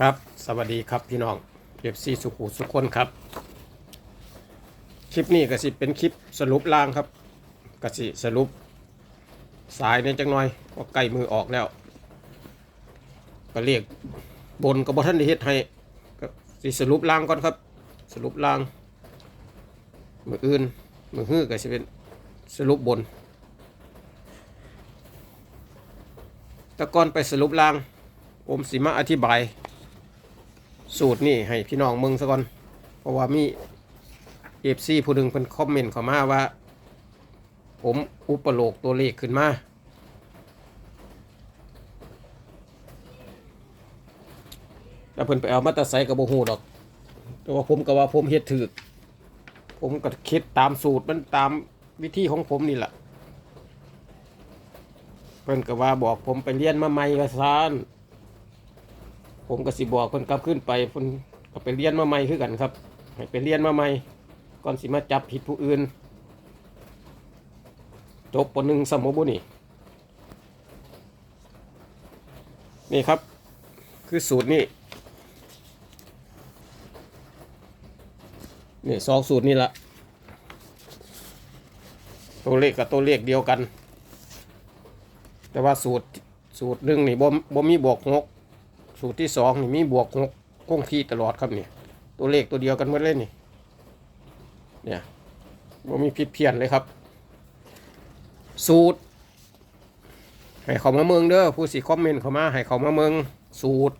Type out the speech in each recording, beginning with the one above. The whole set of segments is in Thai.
ครับ สวัสดีครับพี่น้องเอฟซีสุขุสุขคนครับ คลิปนี้ก็สิเป็นคลิปสรุปล่างครับก็สิสรุปสายในจังหน่อยว่าใกล้มือออกแล้ว ก็เรียกบนกับบท่านได้เฮ็ดให้ก็สิสรุปล่างก่อนครับ สรุปล่าง มืออื่น มือฮื้อก็สิเป็นสรุปบนแต่ก่อนไปสรุปล่าง ผมสิมาอธิบาย สูตรนี่ให้พี่น้องเมืองซะก่อน เพราะว่ามีเอฟซีผู้หนึ่งเป็นคอมเมนต์เข้ามาว่า ผมอุปโลกตัวเลขขึ้นมาแล้วเพิ่นไปเอามาตาไซกับโบหูดอก แต่ว่าผมก็ว่าผมเฮ็ดถูกผมก็คิดตามสูตรมันตามวิธีของผมนี่แหละเพิ่นก็ว่าบอกผมไปเรียนมาใหม่ว่าซาน ผมก็สิบอกเพิ่นกลับขึ้นไปเพิ่นก็ไปเรียนมาใหม่คือกันครับให้ไปเรียนมาใหม่ก่อนสิมาจับผิดผู้อื่นจบปหนึ่งสมบุนี่นี่ครับ คือสูตรนี่นี่สองสูตรนี่ละตัวเลขกับตัวเลขเดียวกัน แต่ว่าสูตรสูตรหนึ่งนี่บ่บ่มีบวกหก สูตรที่สองนี่มีบวกหกคงที่ตลอดครับเนี่ยตัวเลขตัวเดียวกันหมดเลยนี่ เนี่ยบ่มีผิดเพี้ยนเลยครับ สูตร ให้เขามาเมืองเด้อผู้สิคอมเมนต์เขามาให้เขามาเมืองสูตร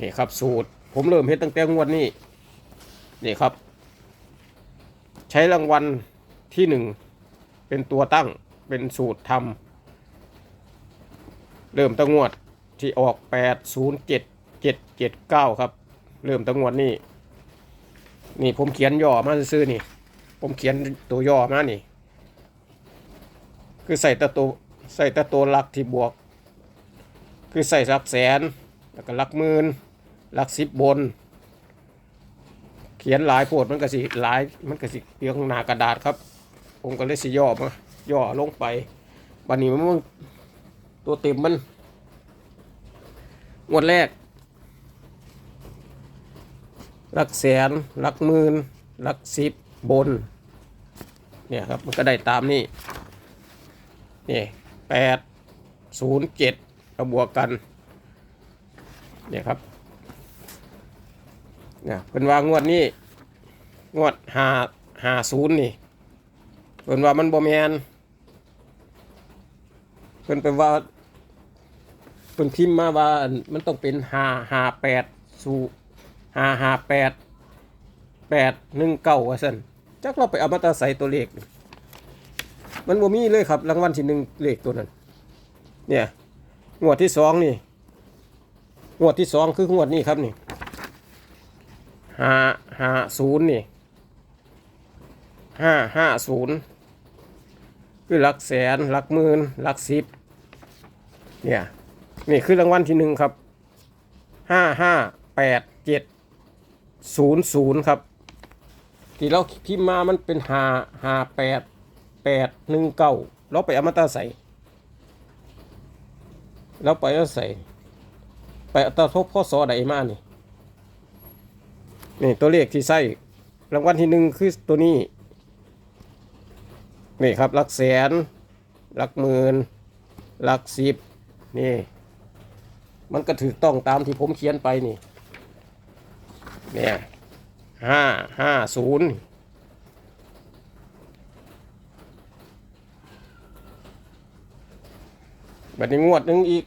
นี่ครับสูตร ผมเริ่มเฮ็ดตั้งแต่งวดนี้นี่ครับ ใช้รางวัลที่หนึ่งเป็นตัวตั้งเป็นสูตรทำ เริ่มตั้งงวดที่ออก 807779 ครับ เริ่มตั้งงวดนี่นี่ผมเขียนย่อมาซื้อนี่ ผมเขียนตัวย่อมานี่ คือใส่แตะตัวใส่แตะตัวหลักที่บวก คือใส่หลักแสน แล้วก็หลักหมื่นหลักสิบบน เขียนหลายโพดมันก็สิหลายมันก็สิเพียงหน้ากระดาษครับ ผมก็เลยสิย่อมาย่อลงไปบันนี้มัน ตัวเต็มมัน งวดแรก หลักแสน หลักหมื่น หลักสิบบน เนี่ยครับ มันก็ได้ตามนี้นี่แปดศูนย์เจ็ดเอาบวกกัน เนี่ยครับเนี่ยเป็นว่างวดนี้ งวดห้าห้าศูนย์นี่เพิ่นว่ามันบ่แมนเพิ่นเป็นว่า เพิ่นพิมพ์มาว่าอันมันต้องเป็นห้าห้าแปดสู่ห้าห้าแปดแปดหนึ่งเก้าว่าซั่นจักเราไปเอามาตราใส่ตัวเลขมันบ่มีเลยครับรางวัลที่หนึ่งเลขตัวนั้น เนี่ยงวดที่สองนี่งวดที่สองคืองวดนี้ครับนี่ห้าห้าศูนย์นี่ห้าห้าศูนย์คือหลักแสนหลักหมื่นหลักสิบเนี่ย นี่คือรางวัลที่หนึ่งครับห้าห้าแปดเจ็ดศูนย์ศูนย์ครับ ที่เราพิมพ์มามันเป็นห้าห้าแปดแปดหนึ่งเก้าเราไปเอามาตราใส่เราไปเอาใส่ไปเอาตาทบข้อสอใดมานี่นี่ตัวเลขที่ใส่รางวัลที่หนึ่งคือตัวนี้ นี่ครับหลักแสนหลักหมื่นหลักสิบนี่ มันก็ถูกต้องตามที่ผมเขียนไปนี่ เนี่ยห้าห้าศูนย์บัดนี้งวดหนึ่งอีก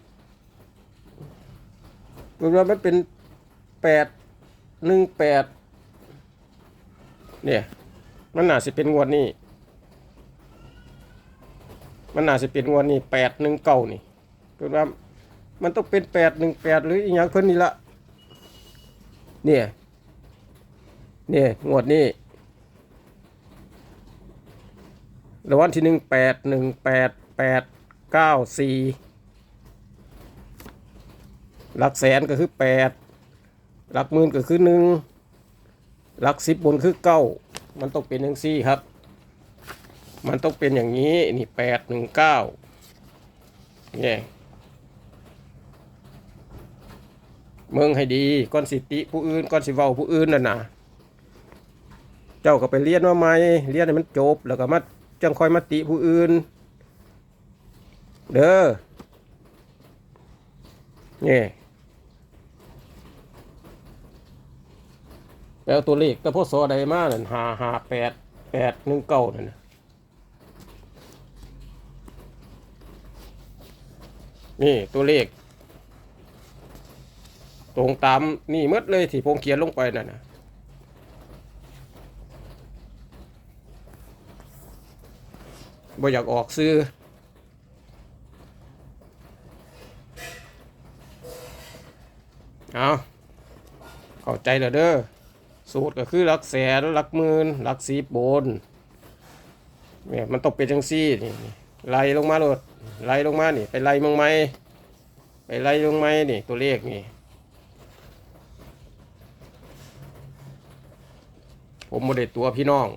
รวมๆมันเป็นแปดหนึ่งแปดเนี่ยมันน่าสิเป็นงวดนี้ มันน่าจะเป็นงวดนี้แปดหนึ่งเก้านี่คือว่า มันต้องเป็นแปดหนึ่งแปดหรืออีกอย่างเพิ่นนี่ละเนี่ยเนี่ยงวดนี้รางวัลที่หนึ่งแปดหนึ่งแปดแปดเก้าสี่หลักแสนก็คือแปดหลักหมื่นก็คือหนึ่งหลักสิบบนคือเก้ามันต้องเป็นอย่างสี่ครับ มันต้องเป็นอย่างนี้นี่แปดหนึ่งเก้าเนี่ย เมืองให้ดีก่อนสิติผู้อื่นก่อนสิเว้าผู้อื่นน่ะนะเจ้าก็ไปเรียนมาใหม่เรียนให้มันจบแล้วก็มาจังค่อยมาติผู้อื่น เด้อนี่แปลตัวเลขแต่พ่อสอใดมานั่นหาหาแปดแปดหนึ่งเก้านั่นน่ะนี่ตัวเลข ตรงตามนี่หมดเลยที่ผมเขียนลงไปนั่นนะบ่อยากออกซื้อเอาเข้าใจแล้วเด้อสูตรก็คือหลักแสนหลักหมื่นหลักสีบบนเนี่ยมันต้องเป็นจังซี่นี่ไล่ลงมาโหลดไล่ลงมานี่ ไปไล่เมึงไหมไปไล่ลงไหมนี่ตัวเลขนี่ ผมโมเดตัวพี่น้อง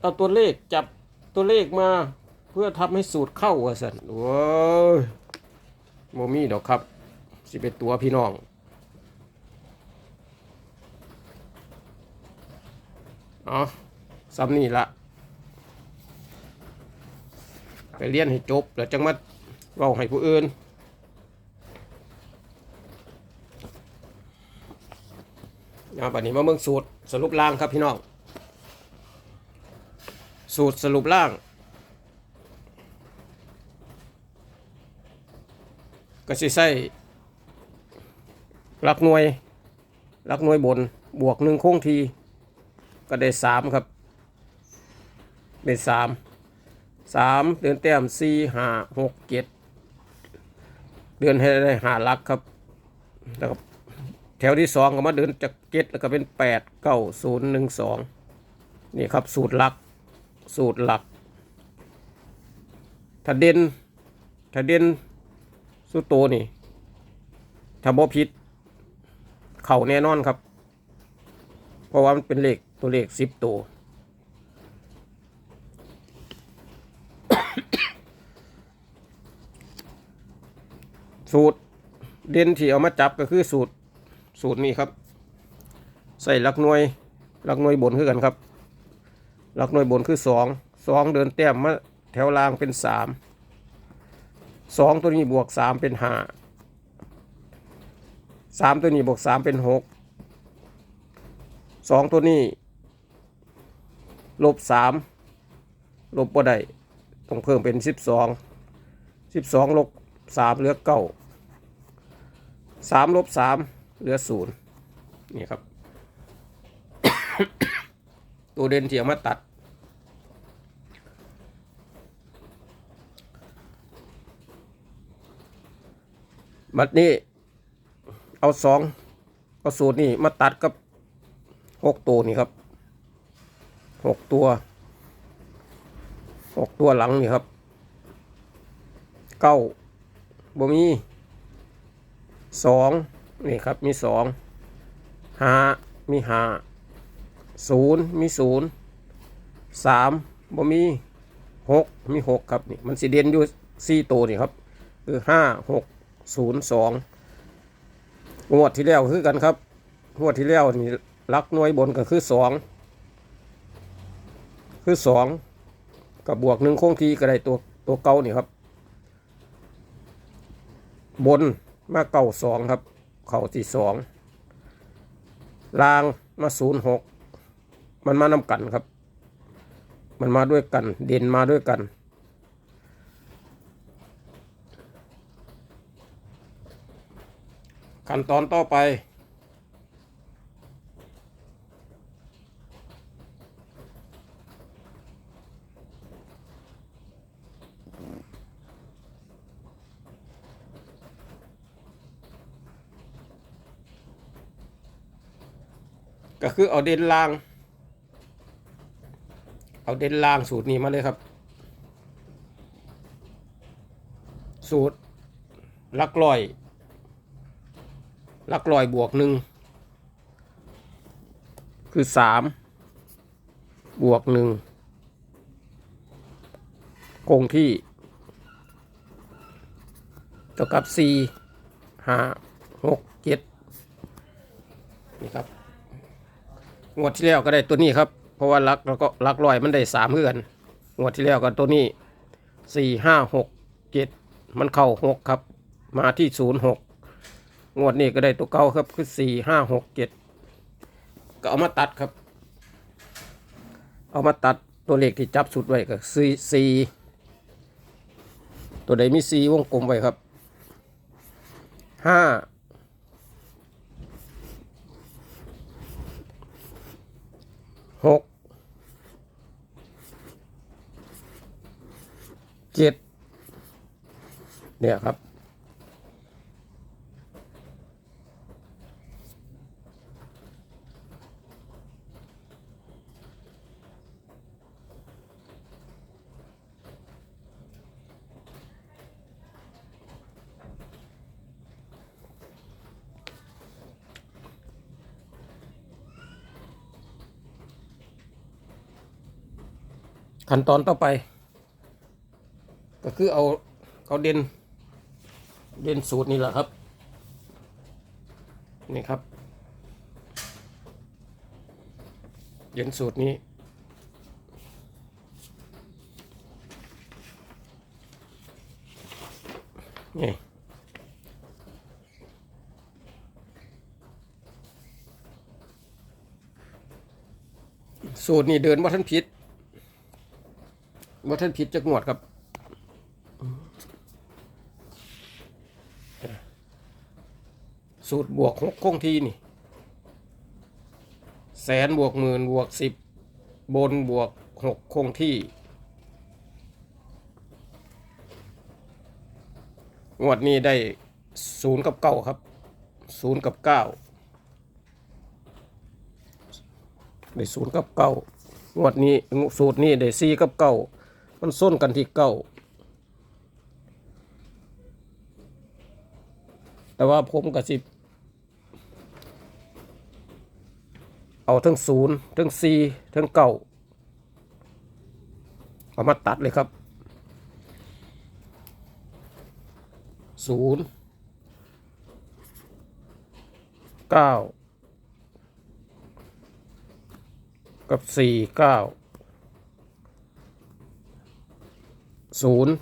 เอาตัวเลขจับตัวเลขมาเพื่อทำให้สูตรเข้าว่าสันโอ้ยโมมี่ดอกครับสิเป็นตัวพี่น้องเอซ้ำนี่ละไปเรียนให้จบแล้วจังมาเว้าให้ผู้อื่น เอาบัดนี้มาเบิ่งสูตรสรุปล่างครับพี่น้อง สูตรสรุปล่าง ก็สิใส่หลักหน่วยหลักหน่วยบนบวกหนึ่งคงที ก็ได้สามครับ เป็นสามสามเดือนแต้มสี่ห้าหกเจ็ดเดือนให้ได้หาลักครับแล้วแถวที่สองก็มาเดินจาก เจ็ดแล้วก็เป็นแปดเก้าศูนย์หนึ่งสองนี่ครับสูตรหลัก สูตรหลักถ้าเด่นถ้าเด่นสุดโตนี่ถ้าบ่ผิด เข่าแน่นอนครับ เพราะว่ามันเป็นเลขตัวเลขสิบตัวสูตรเด่นที่เอามาจับก็คือสูตรสูตรนี้ครับ ใส่หลักหน่วยหลักหน่วยบนคือกันครับ หลักหน่วยบนคือสองสองเดินแต้มมาแถวล่างเป็นสามสองตัวนี้บวกสามเป็นห้าสามตัวนี้บวกสามเป็นหกสองตัวนี้ลบสามลบบ่ได้ต้องเพิ่มเป็นสิบสองสิบสองลบสามเหลือเก้าสามลบสามเหลือศูนย์นี่ครับ ตัวเด่นที่เอามาตัด บัดนี้ เอาสองเอาสูตรนี่มาตัดกับหกตัวนี่ครับหกตัวหกตัวหลังนี่ครับเก้าบ่มีสองนี่ครับมีสองหามีห้า ศูนย์มีศูนย์สามบ่มีหกมีหกครับนี่มันสิเด่นอยู่สี่ตัวนี่ครับคือห้าหกศูนย์สองงวดที่แล้วคือกันครับงวดที่แล้วนี่ลักหน่วยบนก็คือสองคือสองกับบวกหนึ่งคงทีก็ได้ตัวตัวเก่านี่ครับ บนมาเก่าสองครับ เข่าที่สองลางมาศูนย์หก มันมานำกันครับ มันมาด้วยกัน เด่นมาด้วยกันขั้นตอนต่อไป ก็คือเอาเด่นล่าง เอาเด่นล่างสูตรนี้มาเลยครับ สูตรลักลอยลักลอยบวกหนึ่งคือสามบวกหนึ่งคงที่ตัวกับสี่ห้าหกเจ็ดนี่ครับงวดที่แล้วก็ได้ตัวนี้ครับ เพราะว่าลักแล้วก็ลักลอยมันได้สามเพื่อนงวดที่แล้วก็ตัวนี้สี่ห้าหกเจ็ดมันเข้าหกครับ มาที่ศูนย์หกงวดนี้ก็ได้ตัวเก่าครับคือสี่ห้าหกเจ็ดก็เอามาตัดครับ เอามาตัดตัวเลขที่จับสุดไว้ก็สี่สี่ตัวใดมีสี่วงกลมไว้ครับห้าหก เจ็ดเนี่ยครับ ขั้นตอนต่อไป ก็คือเอาเอาเด่นเด่นสูตรนี่แหละครับ นี่ครับ เด่นสูตรนี้ นี่สูตรนี้เดินว่าท่านผิดว่าท่านผิดจะงวดครับ สูตรบวกหกคงที่นี่ แสนบวกหมื่นบวกสิบบนบวกหกคงที่งวดนี้ได้ศูนย์กับเก้าครับศูนย์กับเก้าได้ศูนย์กับเก้างวดนี้สูตรนี้ได้สี่กับเก้ามันส้นกันที่เก้าแต่ว่าผมกับสิบ เอาทั้งศูนย์ทั้งสี่ทั้งเก้าเอามาตัดเลยครับศูนย์เก้ากับสี่เก้าศูนย์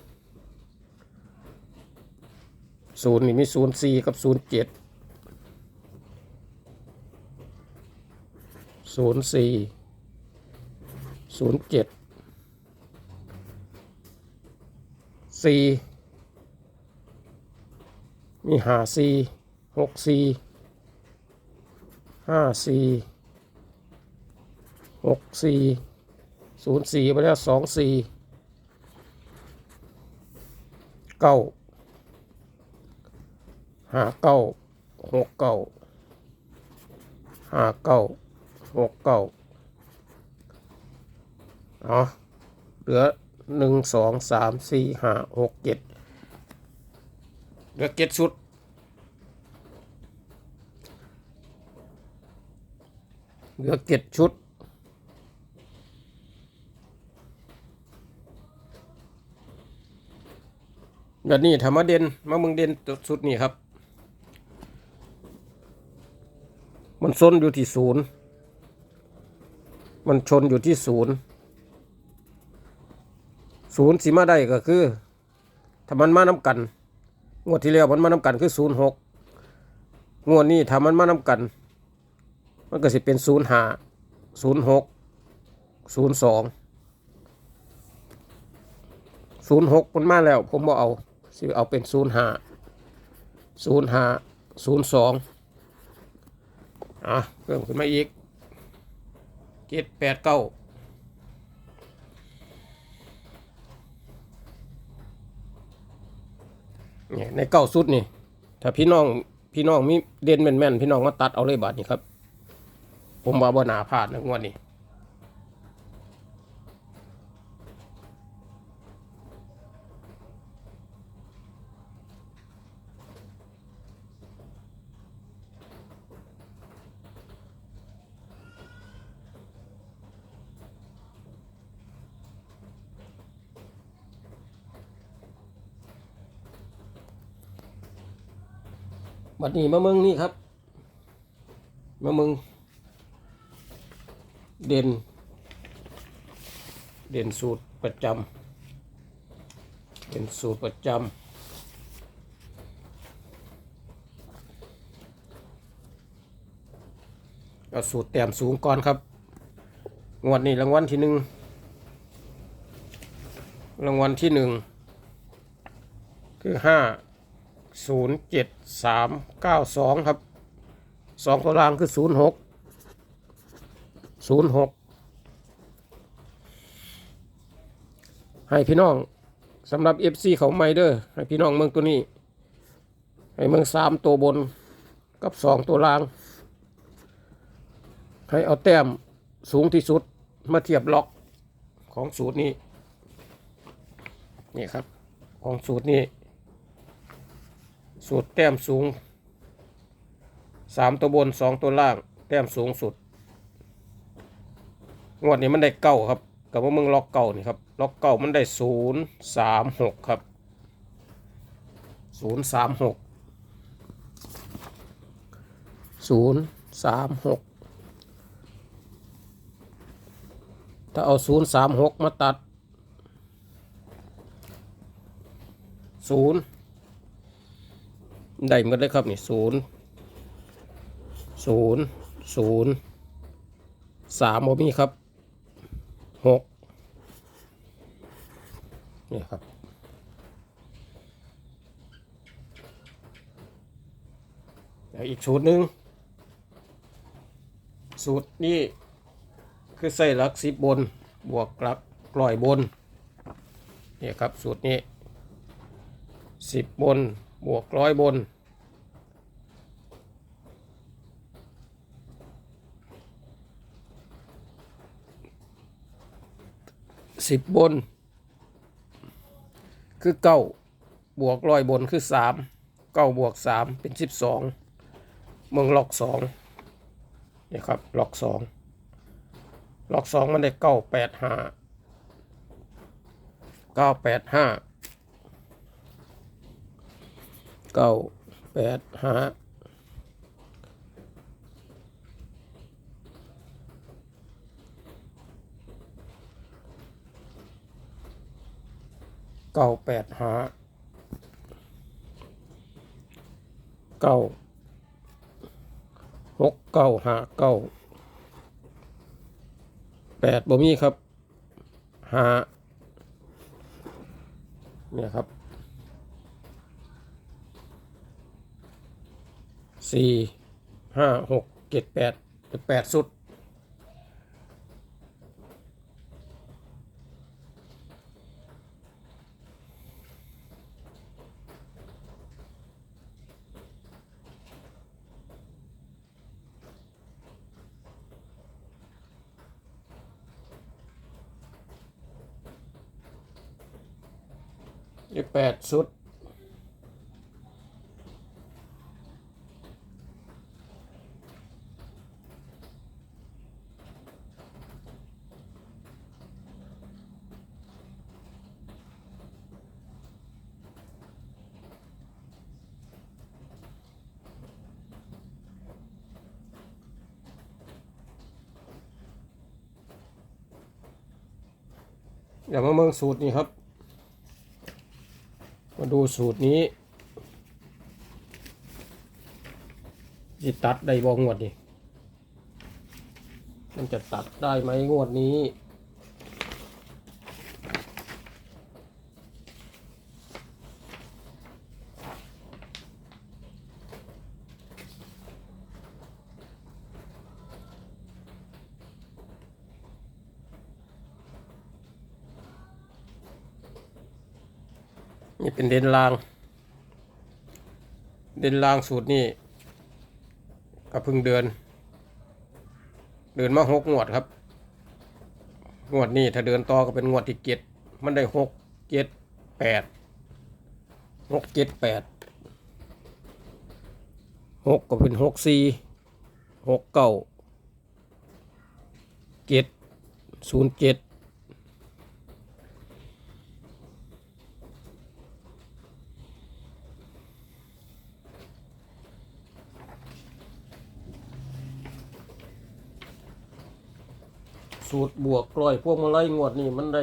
ศูนย์นี่มีศูนย์สี่กับศูนย์เจ็ด ศูนย์สี่ศูนย์เจ็ดสี่มีหาสี่หกสี่ห้าสี่หกสี่ศูนย์สี่ไปแล้วสองสี่เก้าห้าเก้าหกเก้าห้าเก้า หกเก้าเอาเหลือหนึ่งสองสามสี่ห้าหกเจ็ดเหลือเจ็ดชุด เหลือเจ็ดชุดเดี๋ยวนี้ทำมาเด่นมาเมึงเด่นสุดนี่ครับ มันซ้นอยู่ที่ศูนย์ มันชนอยู่ที่ศูนย์ศูนย์สีมาได้ก็คือ ถ้ามันมาน้ำกัน งวดที่แล้วมันมาน้ำกันคือศูนย์หกงวดนี้ถ้ามันมาน้ำกัน มันก็สิเป็นศูนย์ห้าศูนย์หกศูนย์สองศูนย์หกมันมาแล้ว ผมบอกเอาสิเอาเป็นศูนย์ห้าศูนย์ห้าศูนย์สองอะเพิ่มขึ้นมาอีก เจ็ดแปดเก้าเนี่ยในเก้าสุดนี่ ถ้าพี่น้องพี่น้องมีเด่นแม่นๆพี่น้องมาตัดเอาเลยบาทนี่ครับ ผมว่าบ่หนาพลาดนะงวดนี้ บัดนี้มาเมืองนี่ครับ มาเมืองเด่น เด่นสูตรประจำเด่นสูตรประจำเอาสูตรแต้มสูงก่อนครับ งวดนี้รางวัลที่หนึ่งรางวัลที่หนึ่งคือห้า ศูนย์เจ็ดสามเก้าสองครับสองตัวรางคือศูนย์หกศูนย์หกให้พี่น้องสำหรับเอฟซีเขาไมเด้อให้พี่น้องเมืองตัวนี้ให้เมืองสามตัวบนกับสองตัวล่าง ให้เอาแต้มสูงที่สุดมาเทียบล็อกของสูตรนี้ นี่ครับ ของสูตรนี้ สูตรแต้มสูงสามตัวบนสองตัวล่าง แต้มสูงสุด งวดนี้มันได้เก้าครับกับว่ามึงล็อกเก้านี่ครับ ล็อกเก้ามันได้ศูนย์สามหกครับศูนย์สามหกศูนย์สามหกถ้าเอาศูนย์สามหกมาตัดศูนย์ ได้หมดเลยครับนี่ศูนย์ศูนย์ศูนย์สามโมมีครับหกนี่ครับอีกสูตรหนึ่งสูตรนี้คือใส่หลักสิบบน บวกหลักร้อยบนนี่ครับสูตรนี้สิบบน บวกร้อยบน สิบบน คือเก้าบวกร้อยบนคือสามเก้าบวกสามเป็นสิบสองเมืองล็อกสองนี่ครับล็อกสองล็อกสองมันได้เก้าแปดห้าเก้าแปดห้า เก้าแปดห้าเก้าแปดห้าเก้าหกเก้าห้าเก้าแปดบ่มีครับห้าเนี่ยครับ สี่ห้าหกเจ็ดแปดเป็นแปดสุด แปดสุด เดี๋ยวมาเมืองสูตรนี้ครับ มาดูสูตรนี้จะตัดได้บ่งวดนี่มันจะตัดได้ไหมงวดนี้ ด่นล่าง เด่นล่างสูตรนี่ก็เพิ่งเดือน เดินมาหกงวดครับ งวดนี้ถ้าเดินต่อก็เป็นงวดที่เจ็ดมันได้หกเจ็ดแปดหกเจ็ดแปดหกก็เป็นหกสี่หกเก้าเจ็ดศูนย์เจ็ด สูตรบวกกล้อยพวกมาไล่งวดนี่มันได้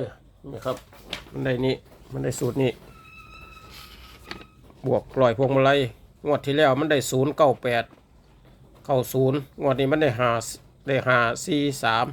นี่ครับ มันได้นี่มันได้สูตรนี่บวกกล้อยพวกมาไล่งวดที่แล้วมันได้ศูนย์เก้าแปดเข้าศูนย์งวดนี้มันได้หาได้หาสี่สาม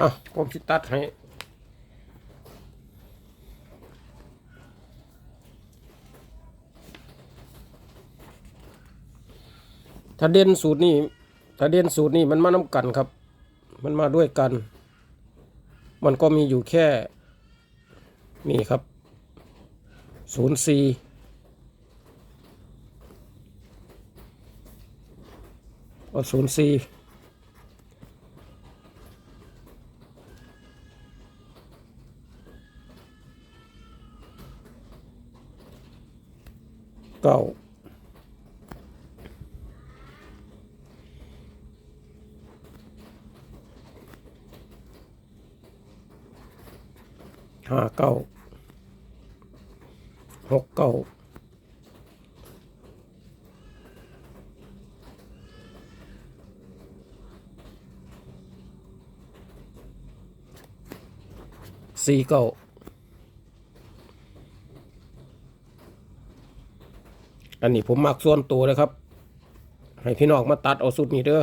อะผมสิตัดให้ถ้าเด่นสูตรนี้ถ้าเด่นสูตรนี้มันมาน้ำกันครับ มันมาด้วยกัน มันก็มีอยู่แค่นี่ครับศูนย์สี่เอาศูนย์สี่ ก้าห้าเก้าหกเก้าสี่เก้า อันนี้ผมมักส่วนตัวเลยครับ ให้พี่น้องมาตัดเอาสุดนี้เด้อ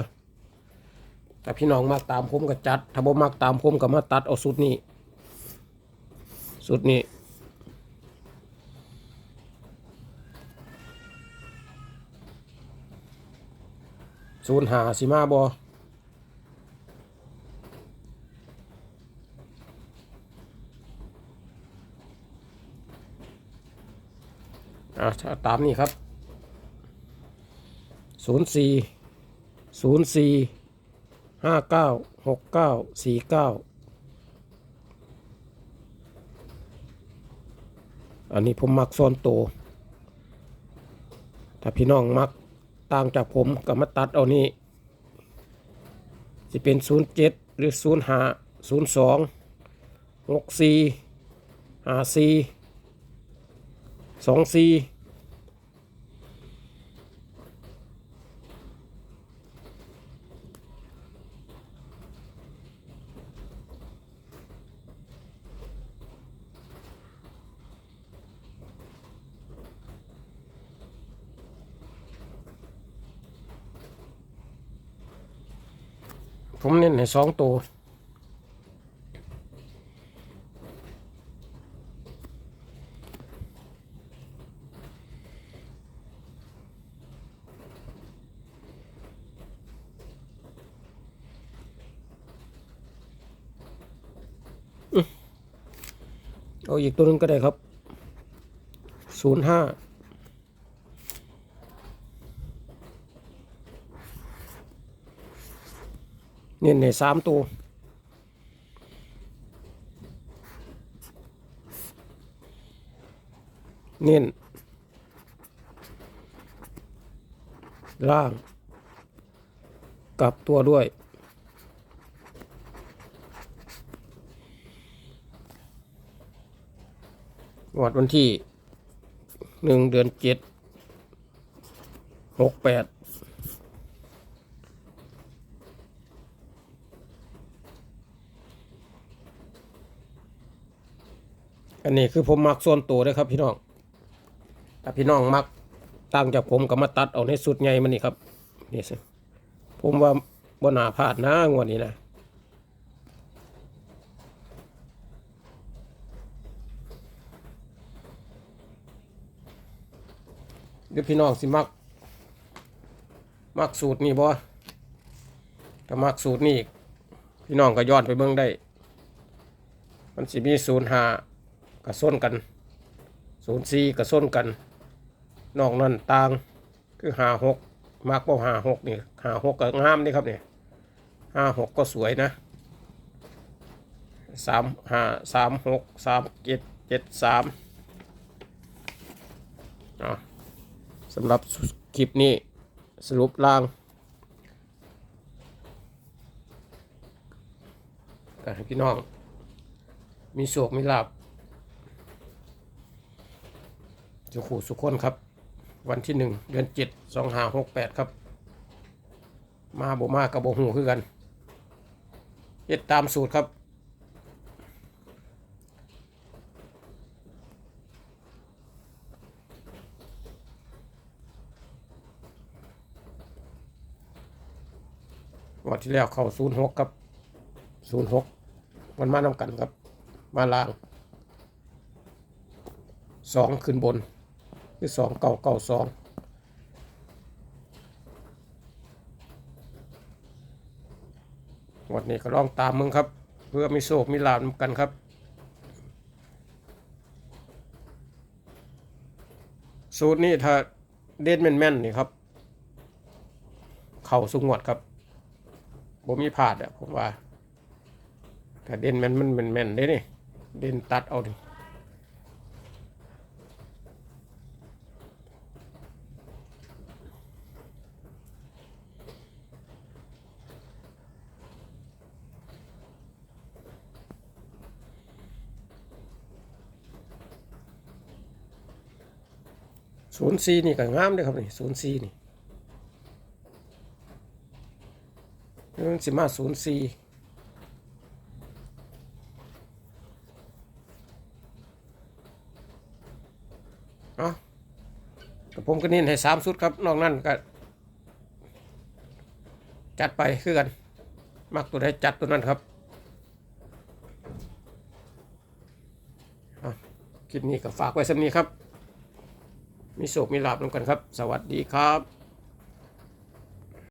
แต่พี่น้องมักตามผมก็จัด ถ้าบ่มักตามผมก็มาตัดเอาสุดนี้สุดนี้ศูนย์หาสิมาบออ่าตามนี้ครับ ศูนย์สี่ศูนย์สี่ห้าเก้าหกเก้าสี่เก้าอันนี้ผมมักซ่อนโตวถ้าพี่น้องมักต่างจากผมก็มาตัดเอานี่จะเป็น07หรือ05 02 64 54 24 ผมเน้นให้สองตัวเอาอีกตัวนึงก็ได้ครับ ศูนย์ห้า เน้นในสามตัวเน้นล่างกลับตัวด้วย วัดวันที่หนึ่งเดือนเจ็ดหกแปด อันนี้คือผมมักส่วนตัวนะครับ พี่น้องถ้าพี่น้องมักตั้งจากผมก็มาตัดเอาในสุดใหญ่มันนี่ครับนี่สิผมว่าบนาพลาดนะงวดนี้นะเดี๋ยวพี่น้องสิมัก มักสูตรนี่บ่ถ้ามักสูตรนี่พี่น้องก็ย้อนไปเบิ่งได้ มันสิมีศูนย์หา กระส้นกันศูนย์สี่กระส้นกันนอกนั้นต่างคือหาหกมากกว่าหาหกนี่หาหกก็งามนี่ครับเนี่ยห้าหกก็สวยนะสามห้าสามหกสามเจ็ดเจ็ดสามอะสำหรับคลิปนี้สรุปล่างก็ให้พี่น้อง มีโศกมีลาบ สุขุสุขคนครับ วันที่หนึ่งเดือนเจ็ดสองห้าหกแปดครับ มาบมากับบหูคือกันเฮ็ดตามสูตรครับ วันที่แล้วเข้าศูนย์หกครับศูนย์หกมันมานำกันครับ มาล่างสองขึ้นบน คือสองเก้าเก้าสองวันนี้ก็ลองตามมึงครับ เพื่อมีโศกมีลาบนกันครับสูตรนี้ถ้าเด่นแม่นๆนี่ครับ เข่าสุงวดครับบ่มีพลาดอะผมว่า ถ้าเด่นแม่นมันแม่นๆเด้นี่เด่นตัดเอาดิ ศูนย์สี่นี่ก็งามเลยครับนี่ศูนย์สี่นี่มันสิมาศูนย์สี่เอากับผมก็เน้นให้สามสุดครับ นอกนั้นก็ จัดไปคือกัน มักตัวใดจัดตัวนั้นครับคลิปนี้ก็ฝากไว้สำนี้ครับ มีโศกมีลาบนำกันครับ สวัสดีครับ